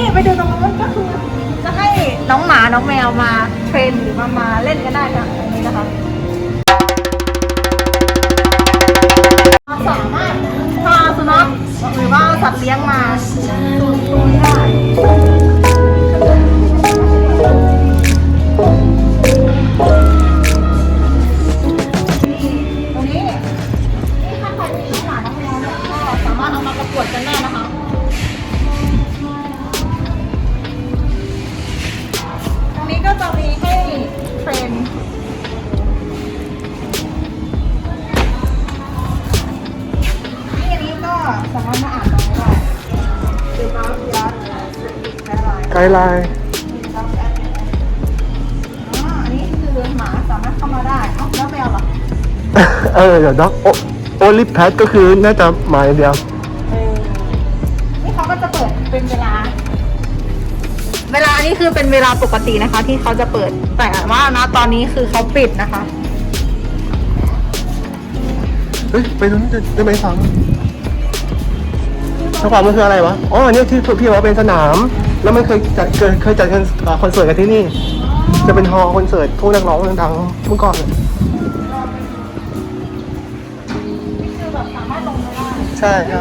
นี้ไปดูตรงนู้นก็คือจะให้น้องหมาน้องแมวมาเทรนหรือมามาเล่นกันได้ค่ะอันนี้นะคะสามารถพาสุนัขหรือว่าสัตว์เลี้ยงมาตรงนี้ได้ ได้คือบ้าพิยัตแค่ไรไกด์ไลน์อ๋ออันนี้คือหมาสามารถเข้ามาได้เอ้าแล้วแมวเหรอเออเดี๋ยวด็อกโอลิฟแพทก็คือน่าจะหมายเดียวเออนี่เขาก็จะเปิดเป็นเวลา เวลานี่คือเป็นเวลาปกตินะคะ ที่เขาจะเปิดแต่ว่านะตอนนี้คือเขาปิดนะคะ เฮ้ย ไปตรงนี้นได้ไหมฟัง ทางขวามันคืออะไรวะอ๋ออันนี้ที่พี่บอกว่าเป็นสนาม แล้วมันเคยจัดเคยเคยจัดคอนอ่าคอนเสิร์ตกันที่นี่ จะเป็นฮอลล์คอนเสิร์ตพวกนักร้องดังๆเมื่อก่อนนี่คือแบบสามารถลงไปได้ใช่ใช่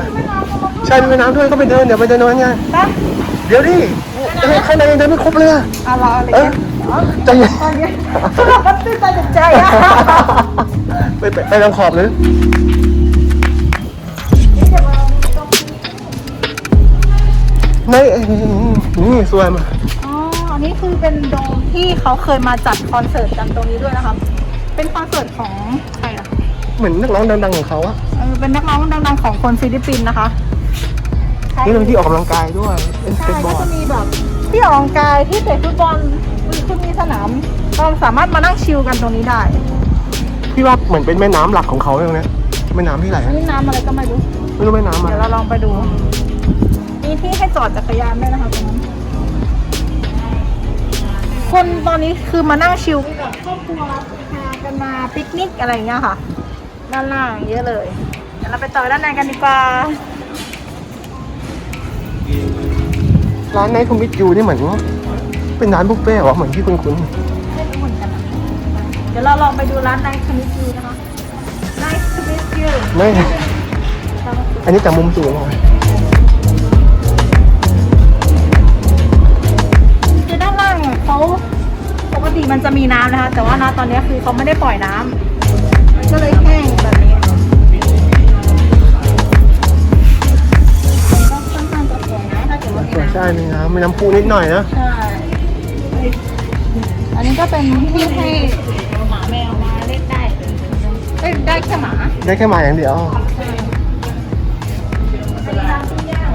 ใช่มีแม่น้ำด้วยก็ไปเดินเดี๋ยวไปเดินตรงนั้นไงปะเดี๋ยวดิข้างในยังเดินไม่ครบเลยอะอะรออะไรเออเงี้ยอ๋อใจเย็นตอนนี้เราตื่นตาตื่นใจอะไปไปไปทางขอบเลย ในเอ้ยนี่สวยมากอ๋อ อันนี้คือเป็นโดมที่เขาเคยมาจัดคอนเสิร์ตกันตรงนี้ด้วยนะครับ เป็นคอนเสิร์ตของใครอะเหมือนนักร้องดังๆของเขาอะเออเป็นนักร้องดังๆของคนฟิลิปปินส์นะคะนี่เป็นที่ออกกำลังกายด้วยเป็นสใช่เก็ตบก็อร์จะดมีแบบที่ออกกำลังกายที่เตะฟุตบอลมีคุณมีสนามเราสามารถมานั่งชิลกันตรงนี้ได้ พี่ว่าเหมือนเป็นแม่น้ำหลักของเขาตรงเนี้ยแม่น้ำที่ไหลอันนี้น้ำอะไรก็ไม่รู้ไม่รู้แม่น้ำอะเดี๋ยวเราลองไปดู มีที่ให้จอดจักรยานด้วยนะคะตรงนั้นคนตอนนี้คือมานั่งชิลกับครอบครัวพากันมาปิกนิกอะไรอย่างเงี้ยค่ะ ด้านล่างเยอะเลย เดี๋ยวเราไปต่อด้านในกันดีกว่า ร้านไนท์คอมมิตยูนี่เหมือนเป็นร้านบุฟเฟ่ต์เหรอเหมือนที่คุณคุ้นไม่รู้เหมือนกันนะเดี๋ยวเราลองไปดูร้านไนท์คามิจูนะคะ Nice to meet you ๆไม่ อันนี้จากมุมสูงหน่อยคือ เขาปกติมันจะมีน้ำนะคะ แต่ว่าณตอนนี้คือเขาไม่ได้ปล่อยน้ำมันก็เลยแห้งแบบนี้ก็ค่อนข้างจะสวยนะถ้าเกิดว่ามีน้ำใช่มีน้ำมีน้ำพุนิดหน่อยนะใช่ อันนี้ก็เป็นที่ให้หมาแมวมาเล่นได้เอ้ยได้แค่หมาได้แค่หมาอย่างเดียวเป็นร้านปิ้งย่าง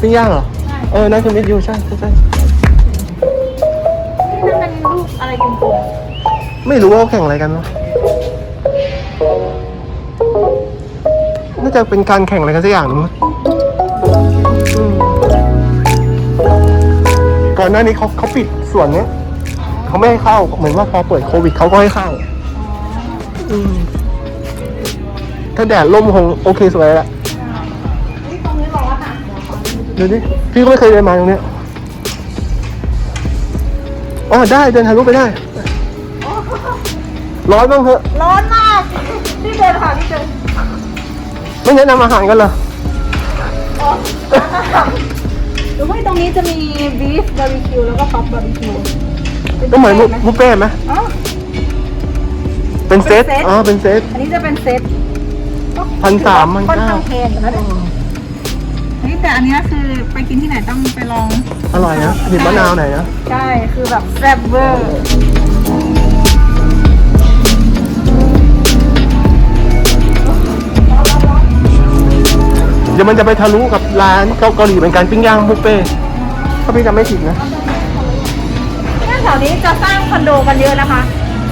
ปิ้งย่างเหรอใช่เออไนท์คอมมิตยูใช่ใช่ใช่ นี่มันเป็นรูปอะไรกลมไม่รู้ว่าเขาแข่งอะไรกันวะน่าจะเป็นการแข่งอะไรกันสักอย่างนึงมั้งอืมก่อนหน้านี้เขาเขาปิดส่วนเนี้ยเขาไม่ให้เข้าเหมือนว่าพอเปิดโควิดเขาก็ให้เข้าอืม ถ้าแดดร่มคงโอเคสวยแล้วๆนี่ตรงนี้ร้อนอะดูดิพี่ก็ไม่เคยเดินมาตรงเนี้ย อ๋อได้เดินทะลุไปได้ ร้อนบ้างเถอะร้อนมากที่เดินค่ะที่เดินไม่แนะนำอาหารกันเหรออ๋อหรือว่าตรงนี้จะมีบีฟบาร์บีคิวแล้วก็ป๊อปบาร์บีคิวก็เหมือนบุฟเฟ่ต์ไหมอ๋อเป็นเซตเป็นเซตอ๋อเป็นเซตอันนี้จะเป็นเซตพันสามพันค่อนเก้าข้างแพงอยู่นะเนี่ยเฮ้ยแต่อันเนี้ยคือไปกินที่ไหนต้องไปลอง อร่อยนะหยิบมะนาวหน่อยนะใช่ คือแบบแซ่บเวอร์ เดี๋ยวมันจะไปทะลุกับร้านเกาหลีเป็นการปิ้งย่างบุฟเฟ่ต์ถ้าพี่จำไม่ผิดนะ เนี่ยแถวนี้จะสร้างคอนโดกันเยอะนะคะ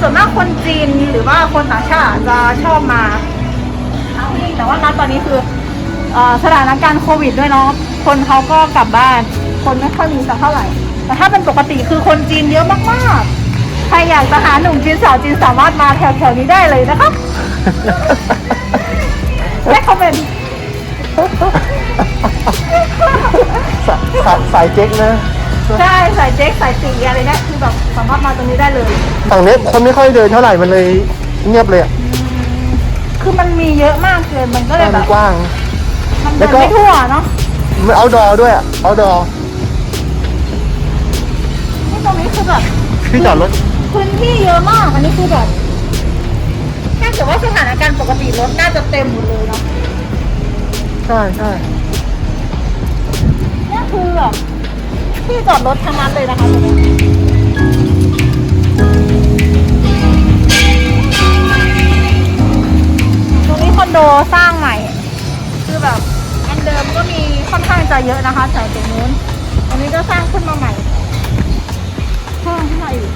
ส่วนมากคนจีนหรือว่าคนต่างชาติจะชอบมาเอาเองแต่ว่าณตอนนี้คือเอ่อ สถานการณ์โควิดด้วยเนาะคนเขาก็กลับบ้าน คนไม่ค่อยมีสักเท่าไหร่ แต่ถ้าเป็นปกติคือคนจีนเยอะมากๆ ใครอยากจะหาหนุ่มจีนสาวจีนสามารถมาแถวๆนี้ได้เลยนะคะได้คอมเมนต์สายสายสายเจ๊กนะใช่สายเจ๊กสายตีอะไรเนี่ยคือแบบสามารถมาตรงนี้ได้เลยฝั่งนี้คนไม่ค่อยเดินเท่าไหร่มันเลยเงียบเลยอะคือมันมีเยอะมากเกินมันก็เลยแบมันบกว้าง มันแล้เดิวนก็ไม่ทั่วเนาะมันเอาดอด้วยอะเอาดอนี่ตรงนี้คือแบบที่จอดรถพื้นที่เยอะมาก อันนี้คือแบบถ้าเกิดว่าสถานการณ์ปกติรถน่าจะเต็มหมดเลยเนาะใช่ใช่เนี่ยคือแบบที่จอดรถทั้งนั้นเลยนะคะตรงนี้ตรงนี้คอนโดสร้างใหม่ คือแบบ อันเดิมก็มีค่อนข้างจะเยอะนะคะจากตรงนู้น อันนี้ก็สร้างขึ้นมาใหม่เพิ่มขึ้นมาอีก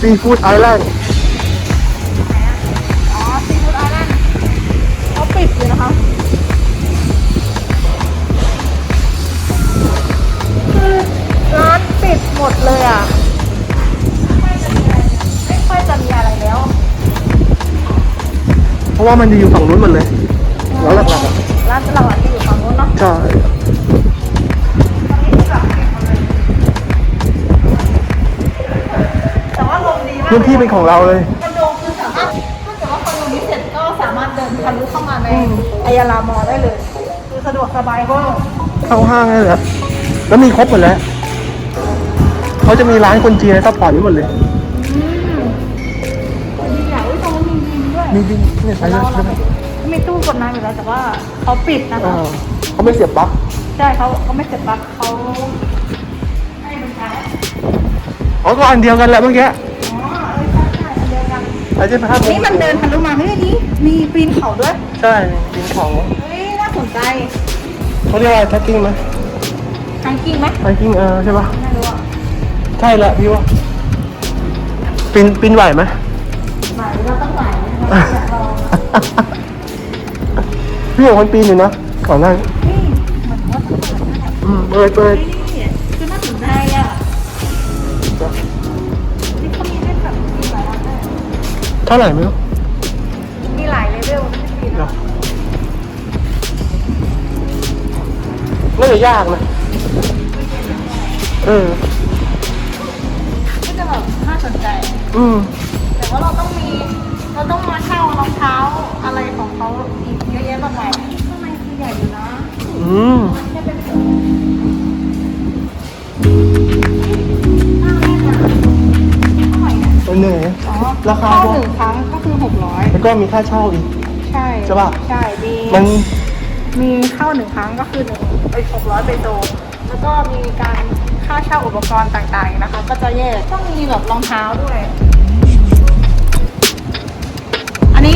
ซีฟู้ดไอแลนด์ไหนอะอ๋อซีฟู้ดไอแลนด์เขาปิดอยู่นะคะ คือร้านปิดหมดเลยอะ ไม่ค่อยจะมีอะไรแล้ว เพราะว่ามันจะอยู่ฝั่งนู้นหมดเลย แล้วหลักๆอะร้านหลักๆจะอยู่ฝั่งนู้นเนาะใช่ตอนนี้คือแบบปิดหมดเลยแต่ว่าลมดีมากพื้นที่เป็นของเราเลย คอนโดคือสามารถถ้าเกิดว่าคอนโดนี้เสร็จก็สามารถเดินทะลุเข้ามาในอายาลามอได้เลยคือสะดวกสบายเวอร์เข้าห้างเลยเหรอแล้วมีครบหมดแล้ว เขาจะมีร้านคนจีนซัพพอร์ตนี้หมดเลย อืมดีอะอุ้ยตรงนี้นมียิมด้วยมีบินเนี่ยใช้เราได้เราไปดู มีตู้กดน้ำอยู่แล้วแต่ว่าเขาปิดนะเอคะอเขาไม่เสียบปลั๊กใช่เขาเขาไม่เสร็จปลั๊กเขาให้มันใช้อ๋อก็อันเดียวกันแหละเมื่อกี้อ๋อเออใช่ใช่อันเดียวกันไอ้ที่พานี่มันเดินทะลุมาเฮ้ยนี่มีปีนเขาด้วยใช่บินของเฮ้ยน่าสนใจเขาเรียกว่าแท็กกิ้งไหมทางกิ้งไหมแท็กกิ้งเออใช่ปะไม่รู้อะใช่แหละพี่ว่าปีนปีนไหวไหมหมายเราต้องไหวนะคะอยากลองอะ พี่บอกคนปีนอยู่นะก่อนหน้านี้นี่เหมือนว่าต้องเปิดได้อืมเปิดเปิดนี่คือน่าสนใจอะนี่เขามีให้แบบมีหลายร้านด้วยเท่าไหร่ไม่รู้มีหลายเลเวลไม่ใช่ปีนเดี๋ยวนะน่าจะยากนะเออก็จะแบบน่าสนใจ อืมแต่ว่าเราต้องมี เราต้องมาเช่ารองเท้าอะไรของเขาอีก เยอะแยะมากมายข้างในคือใหญ่อยู่นะอืมมันแค่เป็นส่วนน่าเล่นอะเท่าไหร่เนี่ยตัวเหนื่อยอ๋อราคาเข้าหนึ่งครั้งก็คือหกร้อยแล้วก็มีค่าเช่าอีก ใช่ใช่ปะใช่มีมันมีเข้าหนึ่งครั้งก็คือหนึ่งไปหกร้อยเปโซแล้วก็มีการค่าเช่าอุปกรณ์ต่างๆนะคะ ก็จะแยกต้องมีแบบรองเท้าด้วย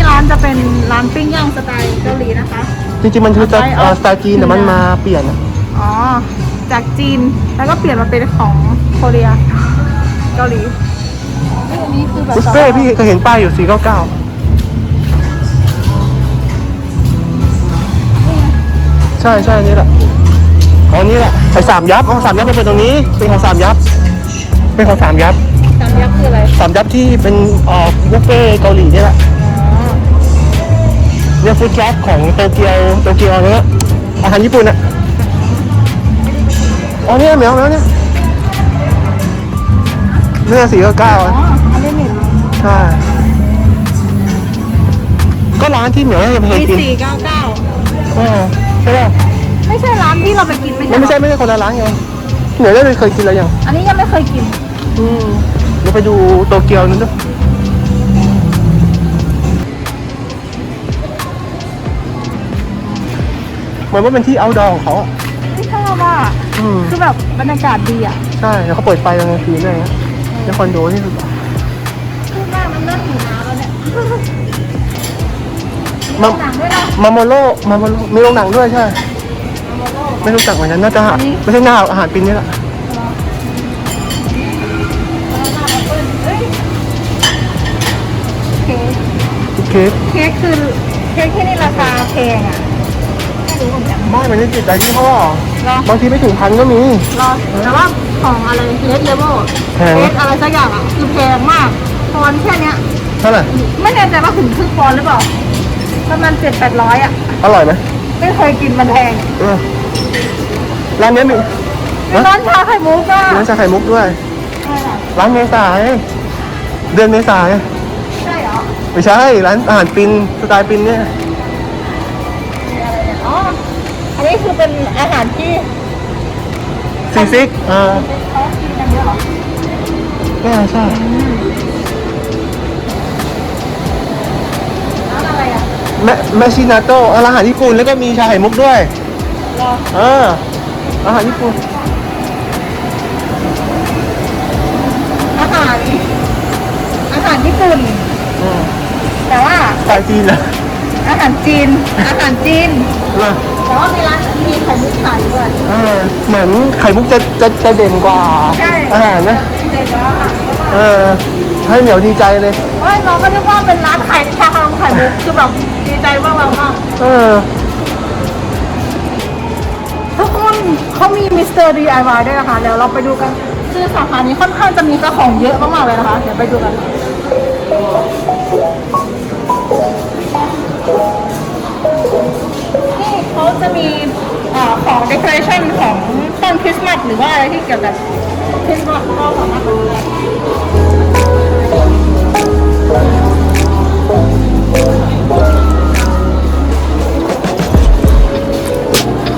ร้านจะเป็นร้านปิ้งย่างสไตล์เกาหลีนะคะ จริงๆมันคือจะเอาไปเอ่อเอาสไตล์จีนแต่มันมาเปลี่ยนอะอ๋อ จากจีนแล้วก็เปลี่ยนมาเป็นของโคเรียเกาหลีนี่อันนี้คือแบบบุฟเฟ่ต์พี่เคยเห็นป้ายอยู่ 499 ใช่ใช่นี่แหละอ๋อนี่แหละไอ้สามยับอ๋อสามยับมันเป็นตรงนี้ เป็นของสามยับ เป็นของสามยับจำยักษ์คืออะไร สามยับที่เป็นเอ่อบุฟเฟ่ต์เกาหลีนี่แหละอ๋อ เนี่ยฟู้ดทรัคของโตเกียวโตเกียวเนี่ยอาหารญี่ปุ่นอะอ๋อเนี่ยเหมียวเหมียวเนี่ยเนื้อสี่เก้าเก้าอ๋ออันนี้หนึ่งใช่ก็ร้านที่เหมียวน่าจะเคยมีกินสี่เก้าเก้าเออใช่ป่ะไม่ใช่ร้านที่เราไปกินไม่มันไม่ใช่ใช่ไม่ใช่คนละร้านไงเหมียวได้เคยกินแล้วยังอันนี้ยังไม่เคยกิน อืมเดี๋ยวไปดูโตเกียวนั่นด้วย มือนว่าเป็นที่เอาดอของเขาอะไม่ชอบอะอืมคือแบบบรรยากาศดีอะใช่แล้วเขาเปิดไฟตอนกลางคืนด้วยนะในคอนโดนี่คือพูดมากมันเริ่มหิวน้ำแล้วเนี่ยมาหนังด้วยนะมาโมโร่มาโมโร่มีโรงหนังด้วยใช่ มาโมโร่ไม่รู้จักเหมือนกันน่าจะหาอันนี้ ไม่ใช่หน้าอาหารปินนี่แหละเอ้ยเค้กเค้กเค้กคือเค้กที่นี่ราคาแพงอะไม่ รู้เหมือนกันไม่มันนี่ติดแต่ยี่ห้อรอบางทีไม่ถึงพันก็มี รอแต่ว่าของอะไรเลดเลเวลแพง เลไหมดอะไรสักอย่างอะคือแพงมากปอนด์แค่เนี้ย เท่าไหร่ไม่แน่ใจว่าถึงครึ่งปอนด์หรือเปล่าประมาณเจ็ดแปดร้อยอะ อร่อยไหมไม่ไม่เคยกินมันแพงเออร้านเนี้ยมีมีร้านชาไข่มุกก็ร้านชาไข่มุกด้วยร้านเมษายเดือนเมษายใช่เหรอไม่ใช่ร้านอาหารปินสไตล์ปินเนี่ย นนี้คือเป็นอาหารที่ซีซิกอ่าเขากินกันเยอะเหรอใช่ใช่ร้านอะไรอะแมแมชินาโต้อาหารญี่ปุ่นแล้วก็มีชาไข่มุกด้วยรอเอออาหารญี่ปุ่น อาหาร อาหารญี่ปุ่นอืมแต่ว่า สายจีนนะอาหารจีน อาหารจีนเออ แต่ว่ามีร้านมีไข่มุกขายด้วยเออเหมือนไข่มุกจะจะจะเด่นกว่าใช่ อาหารนะเด็ดแล้วอะเออให้เหนียวดีใจเลย เฮ้ยน้องก็นึกว่าเป็นร้านไข่ชาไข่มุกไข่มุกคือแบบดีใจมากๆมากเออ ทุกคนเขามีมิสเตอร์ DIY ด้วยนะคะเดี๋ยวเราไปดูกัน คือสาขานี้ค่อนข้างจะมีเจ้าของเยอะมากๆเลยนะคะ เดี๋ยวไปดูกันนี่ เขาจะมีเอ่อของ decoration ของต้นคริสต์มาสหรือว่าอะไรที่เกี่ยวกับคริสต์มาสก็สามารถดูได้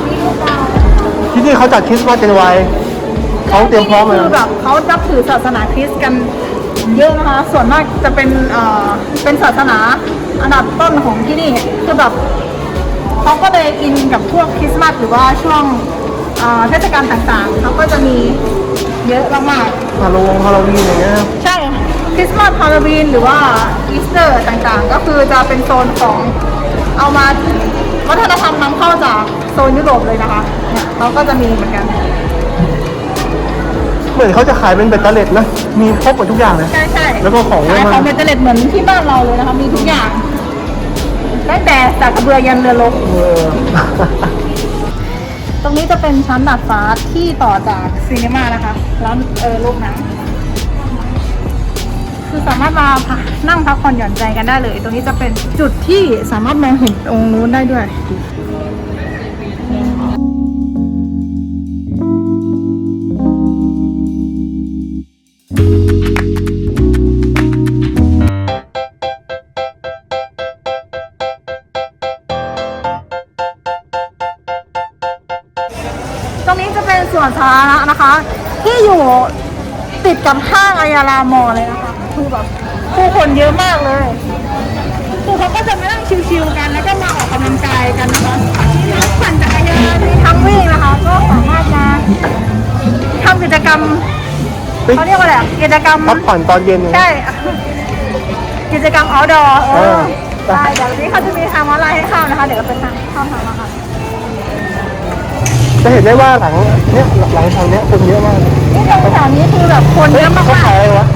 มีลูกดาวที่นี่เขาจัดคริสต์มาสกันไวเขาเตรียมพร้อมมาคือแบบเขานับถือศาสนาคริสต์กันเยอะนะคะ ส่วนมากจะเป็นเอ่อเป็นศาสนาอันดับต้นของที่นี่คือแบบ เขาก็เลยอินกับพวกคริสต์มาสหรือว่าช่วงเอ่อเทศกาลต่างๆเขาก็จะมีเยอะมากฮาโลวงฮาโลวีนอย่างเงี้ยๆใช่คริสต์มาสฮาโลวีนหรือว่าอีสเตอร์ต่างๆ ก็คือจะเป็นโซนของเอามาวัฒนธรรมนำเข้าจากโซนยุโรปเลยนะคะเนี่ยเราก็จะมีเหมือนกัน เหมือนเขาจะขายเป็นเบตเตอร์เล็ตนะ มีครบหมดทุกอย่างเลย ใช่ใช่แล้วก็ของเยอะขายมากของเบตเตอร์เล็ตเหมือนที่บ้านเราเลยนะคะ มีทุกอย่าง ตั้งแต่จากกระเบือยันเรือรบเออตรงนี้จะเป็นชั้นดาดฟ้าที่ต่อจากซีนีมานะคะ แล้วเออลูกหนังคือสามารถมาพักนั่งพักผ่อนหย่อนใจกันได้เลย ตรงนี้จะเป็นจุดที่สามารถมองเห็นองค์นู้นได้ด้วย ที่อยู่ติดกับห้างอายารามอลเลยนะคะคือแบบผู้คนเยอะมากเลยคือเขาก็จะมานั่งชิวๆกันแล้วก็มาออกกำลังกายกันนะคะมีทั้งปั่นจักรยานมีทั้งวิ่งนะคะ ก็สามารถมาทำกิจกรรมเฮ้ยเขาเรียกว่าอะไรอะกิจกรรมพักผ่อนตอนเย็นใช่กิจกรรม outdoor เอเอออใช่เดี๋ยววันนี้เขาจะมีทางมาลายให้เข้านะคะ เดี๋ยวเราไปทางเข้าทางมาค่ะ จะเห็นได้ว่าหลังเนี้ยหลังทางเนี้ยคนเยอะมากนี่ตรงแถวนี้คือแบบคนเยอะมากเขาๆขายอะไรวะ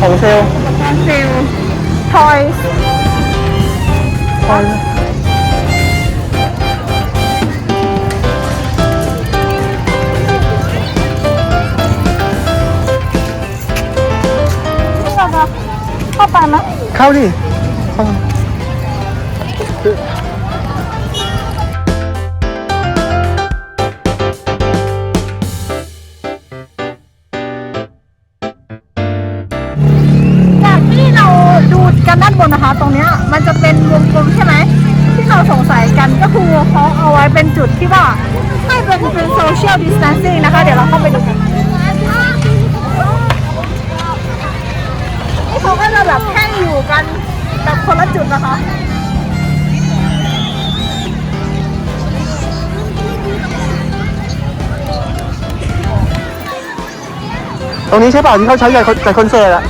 ของเซลล์งานเซลล์ทอยของนี่เราจะเข้าไปไหมเข้าดิ ตรงเนี้ยมันจะเป็นวงกลมใช่ไหมที่เราสงสัยกันก็คือเขาเอาไว้เป็นจุดที่ว่าให้เป็นเป็นโซเชียลดิส a ทนซิ่งนะคะ เดี๋ยวเราเข้าไปดูกันนี่เขาก็จะแบบแค่อยู่กันแบบคนละจุดนะคะตรงนี้ใช่เปล่าที่เขาใช้จัดจัดคอนเสิร์ตอะ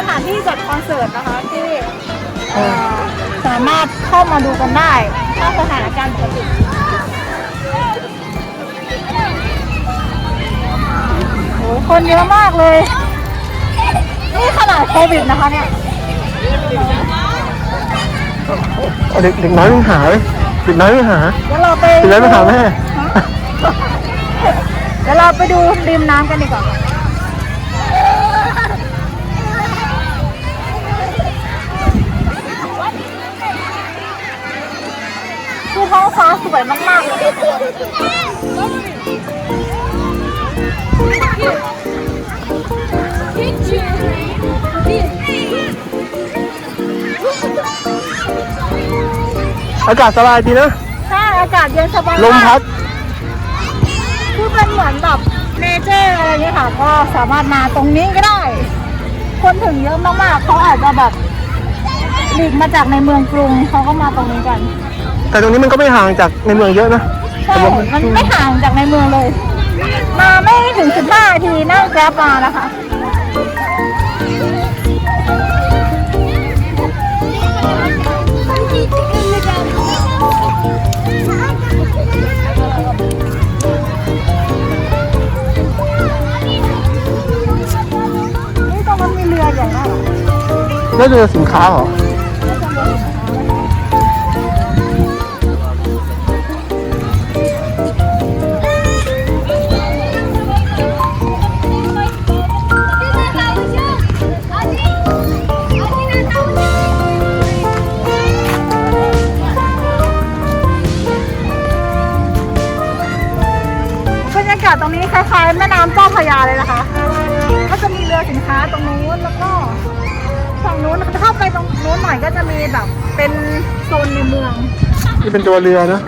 สถานที่จัดคอนเสิร์ตนะคะที่เอ่อสามารถเข้ามาดูกันได้ถ้าสถานการณ์ปกติโอ้ยคนเยอะมากเลย นี่ขนาดโควิดนะคะเนี่ยเอาเด็กเด็กน้อยไม่หาเลยเด็กน้อยไม่หาเดี๋ยวเราไปเด็กน้อยไม่หาแม่ฮะเดี๋ยวเราไปดูริมน้ำกันดีกว่า ท้องฟ้าส วยมากๆเลยอากาศสบายดีนะ ใช่อากาศเย็นสบายลมพัด คือเป็นเหมือนแบบเนเจอร์อะไรอย่างเงี้ยค่ะ ก็สามารถมาตรงนี้ก็ได้ คนถึงเยอะมากๆเขาอาจจะแบบหลีกมาจากในเมืองกรุงเขาก็มาตรงนี้กัน แต่ตรงนี้มันก็ไม่ห่างจากในเมืองเยอะนะใช่มันไม่ห่างจากในเมืองเลย มาไม่ถึง15นาทีนั่งแกร็บมานะคะนี่ตรงนั้นมีเรือใหญ่มากอะน่าจะสินค้าเหรอ มีแบบเป็นโซนในเมือง นี่เป็นตัวเรือนะ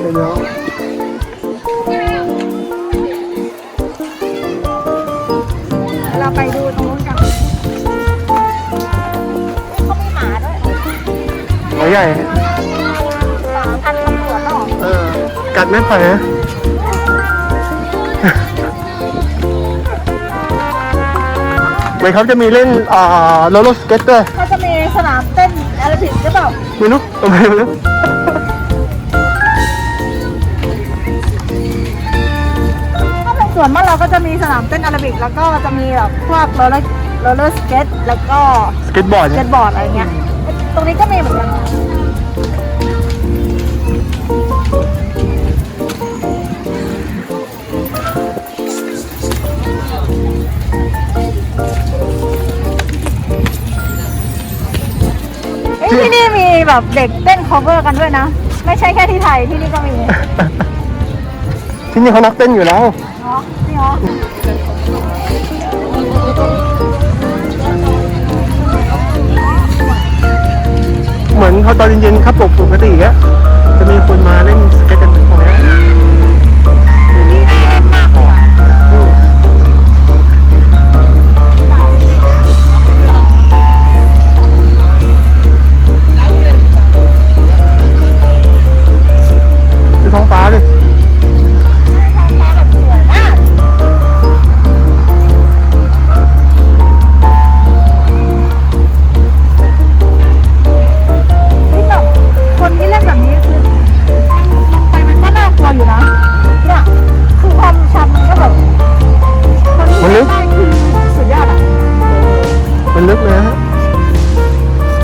เดี๋ยวเราไปดูตรงนู้นกันเขามีหมาด้วยหัวใหญ่หมาพันธุ์ตำรวจหรอ เออ กัดไม่ไปนะ เหมือนเขาจะมีเล่นอ่าโรลเลอร์สเก็ตด้วยเขาจะมีสนามเต้นแอโรบิกหรือเปล่าไม่รู้ทำไมไม่รู้ถ้าเป็นส่วนมากเราก็จะมีสนามเต้นแอโรบิกแล้วก็จะมีแบบพวกโรลเลอร์โรลเลอร์สเก็ตแล้วก็สเก็ตบอร์ดสเนี่เก็ยตบอร์ดอะไรเงี้ยตรงนี้ก็มีเหมือนกัน ที่นี่มีแบบเด็กเต้น cover กันด้วยนะ ไม่ใช่แค่ที่ไทยที่นี่ก็มีที่นี่เขานักเต้นอยู่แล้วเนาะนี่เหรอเหมือนพอตอนเย็นๆครับปกปกติอะจะมีคนมาเล่นสเก็ตกัน ลึกเลยฮะ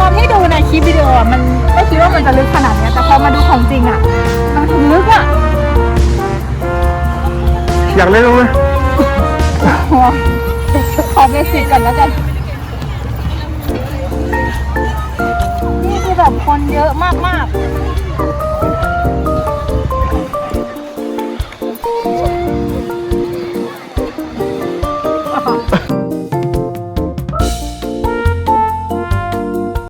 ตอนที่ดูในคลิปวิดีโออะมันไม่คิดว่ามันจะลึกขนาดเนี้ยแต่พอมาดูของจริงอะ มันถึงลึกอะอยากเล่นบ้างไหมหัวขอเบสิกก่อนแล้วกัน นี่คือแบบคนเยอะมากมากๆ